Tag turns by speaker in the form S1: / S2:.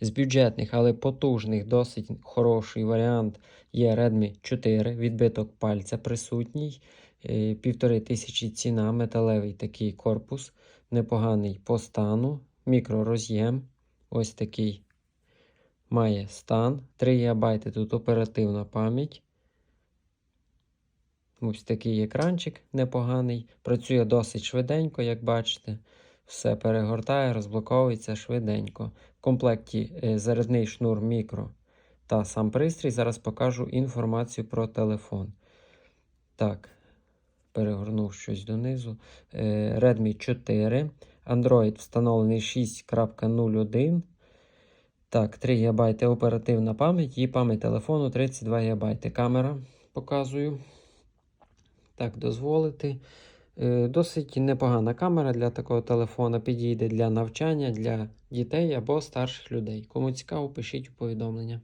S1: З бюджетних, але потужних, досить хороший варіант є Redmi 4, відбиток пальця присутній. Е, Півтори тисячі ціна, металевий такий корпус, непоганий по стану, мікророз'єм. Ось такий має стан. 3 ГБ тут оперативна пам'ять. Ось такий екранчик непоганий. Працює досить швиденько, як бачите. Все перегортає, розблоковується швиденько. В комплекті е, зарядний шнур мікро та сам пристрій. Зараз покажу інформацію про телефон. Так, перегорнув щось донизу. Е, Redmi 4. Android встановлений 6.01. Так, 3 ГБ оперативна пам'ять і пам'ять телефону 32 ГБ. Камера показую. Так, дозволити. Е, Досить непогана камера для такого телефона. Підійде для навчання, для дітей або старших людей. Кому цікаво, пишіть у повідомлення.